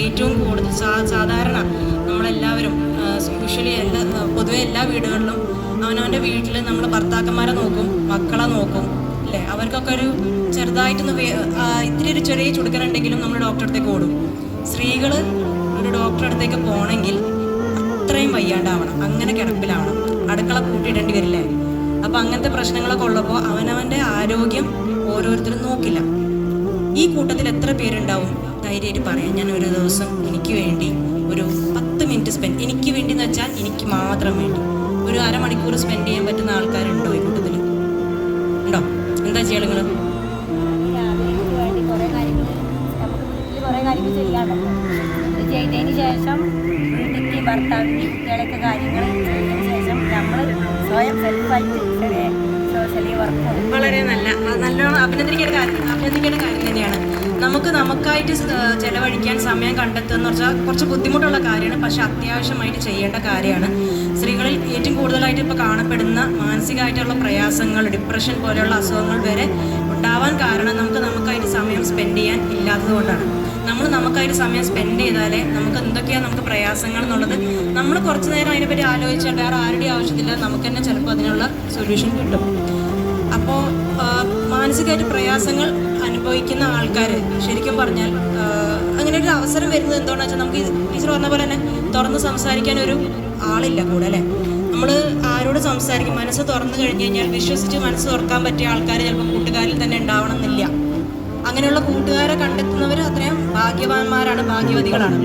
ഏറ്റവും കൂടുതൽ. സാധാരണ നമ്മളെല്ലാവരും സ്പെഷ്യലി എല്ലാ പൊതുവെ എല്ലാ വീടുകളിലും അവനവന്റെ വീട്ടിൽ നമ്മൾ ഭർത്താക്കന്മാരെ നോക്കും മക്കളെ നോക്കും അല്ലേ? അവർക്കൊക്കെ ഒരു ചെറുതായിട്ടൊന്ന് ഇത്തിരി ഒരു ചെറിയ ചുടുക്കനുണ്ടെങ്കിലും നമ്മൾ ഡോക്ടറെ അടുത്തേക്ക് ഓടും. സ്ത്രീകൾ ഒരു ഡോക്ടറെ അടുത്തേക്ക് പോകണമെങ്കിൽ അത്രയും വയ്യാണ്ടാവണം. അങ്ങനെ കിടപ്പിലാവണം. അടുക്കള കൂട്ടിയിടേണ്ടി വരില്ലേ? അപ്പം അങ്ങനത്തെ പ്രശ്നങ്ങളൊക്കെ ഉള്ളപ്പോൾ അവനവന്റെ ആരോഗ്യം ഓരോരുത്തരും നോക്കില്ല. ഈ കൂട്ടത്തിൽ എത്ര പേരുണ്ടാവും? ധൈര്യമായിട്ട് പറയാം. ഞാൻ ഒരു ദിവസം എനിക്ക് വേണ്ടി ഒരു പത്ത് മിനിറ്റ് സ്പെൻഡ് എനിക്ക് വേണ്ടി എന്ന് വെച്ചാൽ എനിക്ക് മാത്രം വേണ്ടി. ഒരു അരമണിക്കൂർ സ്പെൻഡ് ചെയ്യാൻ പറ്റുന്ന ആൾക്കാരുണ്ടോ ഈ കൂട്ടത്തിൽ ഉണ്ടോ? എന്താ ചെയ്യണം. നിങ്ങൾ ചെയ്തതിന് ശേഷം കാര്യങ്ങൾ ചെയ്തതിന് ശേഷം നമ്മൾ സ്വയം സെൽഫായിട്ട് വളരെ നല്ല. നല്ലോണം അഭിനന്ദിക്കേണ്ട കാര്യം അഭിനന്ദിക്കേണ്ട കാര്യം തന്നെയാണ്. നമുക്ക് നമുക്കായിട്ട് ചെലവഴിക്കാൻ സമയം കണ്ടെത്തുക വെച്ചാൽ കുറച്ച് ബുദ്ധിമുട്ടുള്ള കാര്യമാണ് പക്ഷെ അത്യാവശ്യമായിട്ട് ചെയ്യേണ്ട കാര്യമാണ്. സ്ത്രീകളിൽ ഏറ്റവും കൂടുതലായിട്ട് ഇപ്പോൾ കാണപ്പെടുന്ന മാനസികമായിട്ടുള്ള പ്രയാസങ്ങൾ ഡിപ്രഷൻ പോലെയുള്ള അസുഖങ്ങൾ വരെ ഉണ്ടാവാൻ കാരണം നമുക്ക് നമുക്കായിട്ട് സമയം സ്പെൻഡ് ചെയ്യാൻ ഇല്ലാത്തത് കൊണ്ടാണ്. നമ്മൾ നമുക്കായിട്ട് സമയം സ്പെൻഡ് ചെയ്താലേ നമുക്ക് എന്തൊക്കെയാണ് നമുക്ക് പ്രയാസങ്ങൾ എന്നുള്ളത് നമ്മൾ കുറച്ച് നേരം അതിനെപ്പറ്റി ആലോചിച്ചാൽ വേറെ ആരുടെ ആവശ്യത്തില്ല. നമുക്ക് തന്നെ ചിലപ്പോൾ അതിനുള്ള സൊല്യൂഷൻ കിട്ടും. അപ്പോൾ മാനസികമായിട്ട് പ്രയാസങ്ങൾ അനുഭവിക്കുന്ന ആൾക്കാർ ശരിക്കും പറഞ്ഞാൽ അങ്ങനെ ഒരു അവസരം വരുന്നത് എന്താണെന്ന് വെച്ചാൽ നമുക്ക് ടീച്ചർ പറഞ്ഞ പോലെ തന്നെ തുറന്ന് സംസാരിക്കാൻ ഒരു ആളില്ല കൂടെ അല്ലേ? നമ്മൾ ആരോട് സംസാരിക്കും? മനസ്സ് തുറന്നു കഴിഞ്ഞ് കഴിഞ്ഞാൽ വിശ്വസിച്ച് മനസ്സ് തുറക്കാൻ പറ്റിയ ആൾക്കാർ ചിലപ്പോൾ കൂട്ടുകാരിൽ തന്നെ ഉണ്ടാവണമെന്നില്ല അങ്ങനെയുള്ള കൂട്ടുകാരെ കണ്ടെത്തുന്നവർ അത്രയും ഭാഗ്യവാന്മാരാണ് ഭാഗ്യവതികളാണ്.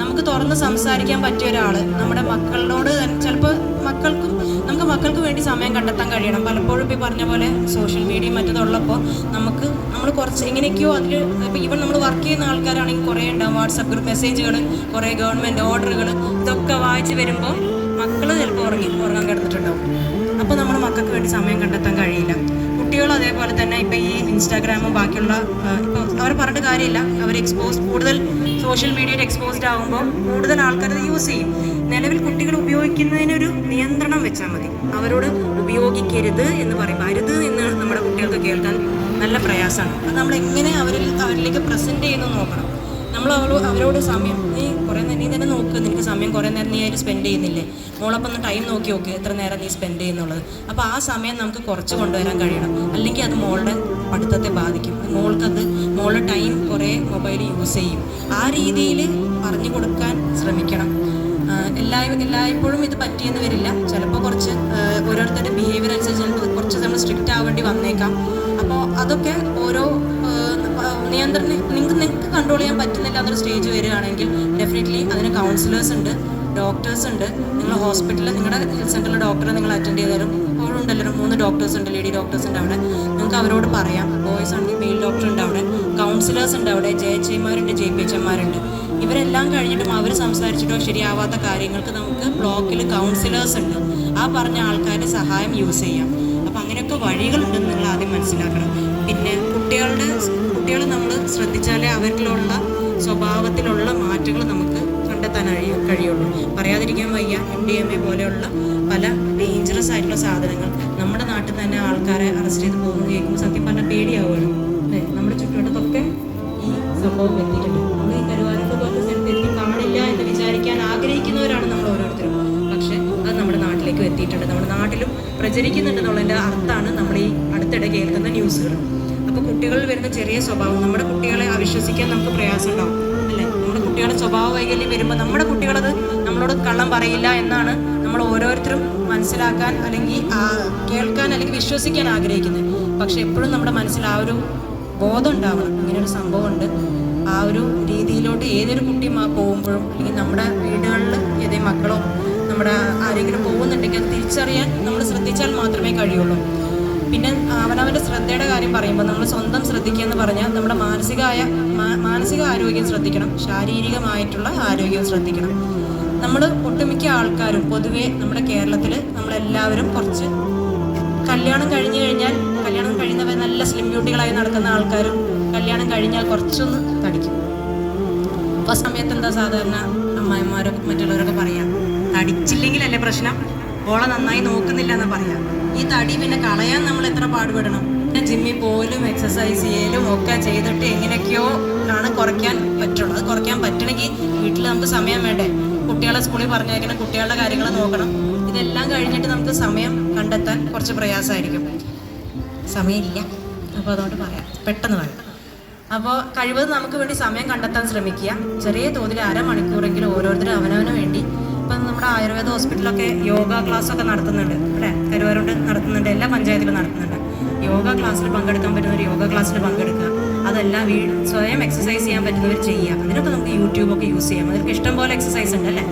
നമുക്ക് തുറന്ന് സംസാരിക്കാൻ പറ്റിയ ഒരാൾ നമ്മുടെ മക്കളോട് ചിലപ്പോൾ മക്കൾക്കും നമുക്ക് മക്കൾക്ക് വേണ്ടി സമയം കണ്ടെത്താൻ കഴിയണം. പലപ്പോഴും ഇപ്പോൾ പറഞ്ഞ പോലെ സോഷ്യൽ മീഡിയ മറ്റതുള്ളപ്പോൾ നമുക്ക് നമ്മൾ കുറച്ച് എങ്ങനെയൊക്കെയോ അതിൽ ഇപ്പോൾ ഈവൻ നമ്മൾ വർക്ക് ചെയ്യുന്ന ആൾക്കാരാണെങ്കിൽ കുറേ ഉണ്ടാവും. വാട്സപ്പ് ഗ്രൂപ്പ് മെസ്സേജുകൾ കുറേ ഗവൺമെന്റ് ഓർഡറുകൾ ഇതൊക്കെ വായിച്ച് വരുമ്പോൾ മക്കൾ ചിലപ്പോൾ ഉറങ്ങി ഉറങ്ങാൻ കിടന്നിട്ടുണ്ടാവും. അപ്പോൾ നമ്മൾ മക്കൾക്ക് വേണ്ടി സമയം കണ്ടെത്താൻ കഴിയില്ല. കുട്ടികൾ അതേപോലെ തന്നെ ഇപ്പം ഈ ഇൻസ്റ്റാഗ്രാമും ബാക്കിയുള്ള ഇപ്പോൾ അവർ പറഞ്ഞിട്ട് കാര്യമില്ല. അവർ എക്സ്പോസ് കൂടുതൽ സോഷ്യൽ മീഡിയയിൽ എക്സ്പോസ്ഡ് ആകുമ്പോൾ കൂടുതൽ ആൾക്കാർ അത് യൂസ് ചെയ്യും. നിലവിൽ കുട്ടികൾ ഉപയോഗിക്കുന്നതിനൊരു നിയന്ത്രണം വെച്ചാൽ മതി. അവരോട് ഉപയോഗിക്കരുത് എന്ന് പറയും അരുത് എന്ന് നമ്മുടെ കുട്ടികൾക്ക് കേൾക്കാൻ നല്ല പ്രയാസമാണ്. അപ്പം നമ്മൾ എങ്ങനെ അവരിൽ അവരിലേക്ക് പ്രസന്റ് ചെയ്യുന്നു നോക്കണം. നമ്മൾ അവരോട് സമയം നീ കുറേ നീ തന്നെ നോക്ക് സമയം കുറേ നേരം നീ അതിൽ സ്പെൻഡ് ചെയ്യുന്നില്ലേ? മോളപ്പം ഒന്ന് ടൈം നോക്കി നോക്കി എത്ര നേരം നീ സ്പെൻഡ് ചെയ്യുന്നുള്ളത്. അപ്പോൾ ആ സമയം നമുക്ക് കുറച്ച് കൊണ്ടുവരാൻ കഴിയണം. അല്ലെങ്കിൽ അത് മോളുടെ പഠിത്തത്തെ ബാധിക്കും. മോൾക്കത് മോളുടെ ടൈം കുറേ മൊബൈൽ യൂസ് ചെയ്യും. ആ രീതിയിൽ പറഞ്ഞു കൊടുക്കാൻ ശ്രമിക്കണം. എല്ലാ എല്ലായ്പ്പോഴും ഇത് പറ്റിയെന്ന് വരില്ല. ചിലപ്പോൾ കുറച്ച് ഓരോരുത്തരുടെ ബിഹേവിയർ അനുസരിച്ച് കുറച്ച് നമ്മൾ സ്ട്രിക്റ്റ് ആവേണ്ടി വന്നേക്കാം. അപ്പോൾ അതൊക്കെ ഓരോ നിയന്ത്രണ നിങ്ങൾക്ക് നിങ്ങൾക്ക് കൺട്രോൾ ചെയ്യാൻ പറ്റുന്നില്ല എന്നൊരു സ്റ്റേജ് വരികയാണെങ്കിൽ ഡെഫിനറ്റ്ലി അതിന് കൗൺസിലേഴ്സ് ഉണ്ട് ഡോക്ടേഴ്സ് ഉണ്ട്. നിങ്ങൾ ഹോസ്പിറ്റലിൽ നിങ്ങളുടെ ഹെൽത്ത് സെന്ററിലെ ഡോക്ടറെ നിങ്ങൾ അറ്റൻഡ് ചെയ്താലും ഇപ്പോഴും ഉണ്ടല്ലോ മൂന്ന് ഡോക്ടേഴ്സ് ഉണ്ട് ലേഡി ഡോക്ടേഴ്സ് ഉണ്ട് അവിടെ. നിങ്ങൾക്ക് അവരോട് പറയാം. ബോയ്സ് ആണെങ്കിൽ മെയിൽ ഡോക്ടർ ഉണ്ട് അവിടെ. കൗൺസിലേഴ്സ് ഉണ്ട് അവിടെ. ജെ എച്ച് എമാരുണ്ട് ജെ പി എച്ച് എമാരുണ്ട് ഇവരെല്ലാം കഴിഞ്ഞിട്ടും അവർ സംസാരിച്ചിട്ടോ ശരിയാവാത്ത കാര്യങ്ങൾക്ക് നമുക്ക് ബ്ലോക്കിൽ കൗൺസിലേഴ്സ് ഉണ്ട്. ആ പറഞ്ഞ ആൾക്കാരുടെ സഹായം യൂസ് ചെയ്യാം. അപ്പം അങ്ങനെയൊക്കെ വഴികളുണ്ടെന്ന് നിങ്ങൾ ആദ്യം മനസ്സിലാക്കണം. പിന്നെ കുട്ടികളുടെ കുട്ടികൾ നമ്മൾ ശ്രദ്ധിച്ചാലേ അവരിലുള്ള സ്വഭാവത്തിലുള്ള മാറ്റങ്ങൾ നമുക്ക് കണ്ടെത്താൻ കഴിയ കഴിയുള്ളൂ. പറയാതിരിക്കാൻ വയ്യ എം ഡി എം എ പോലെയുള്ള പല ഡേഞ്ചറസ് ആയിട്ടുള്ള സാധനങ്ങൾ നമ്മുടെ നാട്ടിൽ തന്നെ ആൾക്കാരെ അറസ്റ്റ് ചെയ്ത് പോകുന്നത് കേൾക്കുമ്പോൾ സത്യം പറഞ്ഞാൽ പേടിയാവുകയാണ്. അല്ലേ? നമ്മുടെ ചുറ്റുവട്ടത്തൊക്കെ ഈ സംഭവം എത്തിയിട്ടുണ്ട്. നമ്മൾ ഈ കരുവാരത്ത് പോലത്തെ സ്ഥലത്തേക്ക് കാണില്ല എന്ന് വിചാരിക്കാൻ ആഗ്രഹിക്കുന്നവരാണ് നമ്മൾ ഓരോരുത്തരും. പക്ഷെ അത് നമ്മുടെ നാട്ടിലേക്ക് എത്തിയിട്ടുണ്ട്. നമ്മുടെ നാട്ടിലും പ്രചരിക്കുന്നുണ്ട് എന്നുള്ളതിന്റെ അർത്ഥമാണ് നമ്മൾ ഈ അടുത്തിടെ കേൾക്കുന്ന ന്യൂസുകൾ. അപ്പോൾ കുട്ടികളിൽ വരുന്ന ചെറിയ സ്വഭാവം നമ്മുടെ കുട്ടികളെ അവിശ്വസിക്കാൻ നമുക്ക് പ്രയാസം ഉണ്ടാവും അല്ലേ? നമ്മുടെ കുട്ടികളുടെ സ്വഭാവ വൈകല്യം വരുമ്പോൾ നമ്മുടെ കുട്ടികളത് നമ്മളോട് കള്ളം പറയില്ല എന്നാണ് നമ്മൾ ഓരോരുത്തരും മനസ്സിലാക്കാൻ അല്ലെങ്കിൽ കേൾക്കാൻ അല്ലെങ്കിൽ വിശ്വസിക്കാൻ ആഗ്രഹിക്കുന്നത്. പക്ഷെ എപ്പോഴും നമ്മുടെ മനസ്സിൽ ആ ഒരു ബോധം ഉണ്ടാവണം. ഇങ്ങനെ ഒരു സംഭവമുണ്ട്. ആ ഒരു രീതിയിലോട്ട് ഏതൊരു കുട്ടി പോകുമ്പോഴും അല്ലെങ്കിൽ നമ്മുടെ വീടുകളിൽ ഏതേ മക്കളോ നമ്മുടെ ആരെങ്കിലും പോകുന്നുണ്ടെങ്കിൽ അത് തിരിച്ചറിയാൻ നമ്മൾ ശ്രദ്ധിച്ചാൽ മാത്രമേ കഴിയുള്ളൂ. പിന്നെ അവനവന്റെ ശ്രദ്ധയുടെ കാര്യം പറയുമ്പോൾ നമ്മൾ സ്വന്തം ശ്രദ്ധിക്കുക എന്ന് പറഞ്ഞാൽ നമ്മുടെ മാനസികമായ മാനസിക ആരോഗ്യം ശ്രദ്ധിക്കണം. ശാരീരികമായിട്ടുള്ള ആരോഗ്യം ശ്രദ്ധിക്കണം. നമ്മൾ ഒട്ടുമിക്ക ആൾക്കാരും പൊതുവേ നമ്മുടെ കേരളത്തിൽ നമ്മളെല്ലാവരും കുറച്ച് കല്യാണം കഴിഞ്ഞു കഴിഞ്ഞാൽ കല്യാണം കഴിയുന്നവർ നല്ല സ്ലിം ബ്യൂട്ടികളായി നടക്കുന്ന ആൾക്കാരും കല്യാണം കഴിഞ്ഞാൽ കുറച്ചൊന്ന് തടിക്കും. അപ്പോൾ ആ സമയത്ത് എന്താ സാധാരണ അമ്മായിമാരൊക്കെ മറ്റുള്ളവരൊക്കെ പറയാം? തടിച്ചില്ലെങ്കിലല്ലേ പ്രശ്നം? ഓളെ നന്നായി നോക്കുന്നില്ല എന്ന് പറയാം. ഈ തടി പിന്നെ കളയാൻ നമ്മൾ എത്ര പാടുപെടണം? പിന്നെ ജിമ്മിൽ പോലും എക്സസൈസ് ചെയ്യലും ഒക്കെ ചെയ്തിട്ട് എങ്ങനെയൊക്കെയോ ആണ് കുറയ്ക്കാൻ പറ്റുള്ളൂ. അത് കുറയ്ക്കാൻ പറ്റണമെങ്കിൽ വീട്ടിൽ നമുക്ക് സമയം വേണ്ടേ? കുട്ടികളെ സ്കൂളിൽ പറഞ്ഞേക്കണം കുട്ടികളുടെ കാര്യങ്ങൾ നോക്കണം. ഇതെല്ലാം കഴിഞ്ഞിട്ട് നമുക്ക് സമയം കണ്ടെത്താൻ കുറച്ച് പ്രയാസമായിരിക്കും. സമയമില്ല. അപ്പോൾ അതുകൊണ്ട് പറയാം. പെട്ടെന്ന് പറയാം. അപ്പോൾ കഴിവതും നമുക്ക് വേണ്ടി സമയം കണ്ടെത്താൻ ശ്രമിക്കുക. ചെറിയ തോതിൽ അരമണിക്കൂറെങ്കിലും ഓരോരുത്തരും അവനവന് വേണ്ടി ഇപ്പം നമ്മുടെ ആയുർവേദ ഹോസ്പിറ്റലൊക്കെ യോഗ ക്ലാസ്സൊക്കെ നടത്തുന്നുണ്ട്. അല്ലേ? കരുവാരോട് നടത്തുന്നുണ്ട്. എല്ലാ പഞ്ചായത്തിലും നടത്തുന്നുണ്ട്. യോഗ ക്ലാസ്സിൽ പങ്കെടുക്കാൻ പറ്റുന്നവർ യോഗ ക്ലാസ്സിൽ പങ്കെടുക്കുക. അതെല്ലാം വീ സ്വയം എക്സസൈസ് ചെയ്യാൻ പറ്റുന്നവർ ചെയ്യുക. അതിനൊക്കെ നമുക്ക് യൂട്യൂബൊക്കെ യൂസ് ചെയ്യാം. അതിനൊക്കെ ഇഷ്ടം പോലെ എക്സസൈസ് ഉണ്ട് അല്ലേ?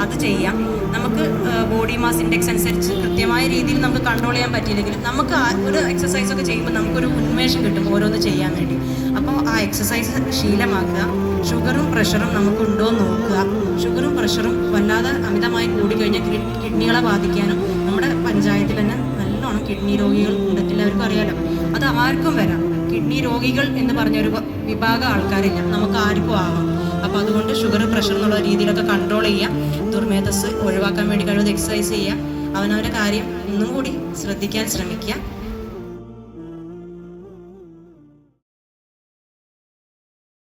അത് ചെയ്യാം. നമുക്ക് ബോഡി മാസ് ഇൻഡെക്സ് അനുസരിച്ച് കൃത്യമായ രീതിയിൽ നമുക്ക് കൺട്രോൾ ചെയ്യാൻ പറ്റിയില്ലെങ്കിലും നമുക്ക് ഒരു എക്സസൈസ് ഒക്കെ ചെയ്യുമ്പോൾ നമുക്കൊരു ഉന്മേഷം കിട്ടും ഓരോന്ന് ചെയ്യാൻ വേണ്ടി. അപ്പോൾ ആ എക്സസൈസ് ശീലമാക്കുക. ഷുഗറും പ്രഷറും നമുക്കുണ്ടോ എന്ന് നോക്കുക. ഷുഗറും പ്രഷറും വല്ലാതെ അമിതമായി കൂടിക്കഴിഞ്ഞാൽ കിഡ്- കിഡ്നികളെ ബാധിക്കാനും നമ്മുടെ പഞ്ചായത്തിൽ തന്നെ നല്ലോണം കിഡ്നി രോഗികൾ ഉണ്ട് അറിയാലോ. അത് ആർക്കും വരാം. കിഡ്നി രോഗികൾ എന്ന് പറഞ്ഞൊരു വിഭാഗം ആൾക്കാരില്ല. നമുക്ക് ആർക്കും ആവാം. അപ്പോൾ അതുകൊണ്ട് ഷുഗർ പ്രഷർ എന്നുള്ള രീതിയിലൊക്കെ കൺട്രോൾ ചെയ്യുക ദുർമേധസ് ഒഴിവാക്കാൻ വേണ്ടി കഴിവത് എക്സസൈസ് ചെയ്യുക അവനവന്റെ കാര്യം ഒന്നും കൂടി ശ്രദ്ധിക്കാൻ ശ്രമിക്കുക.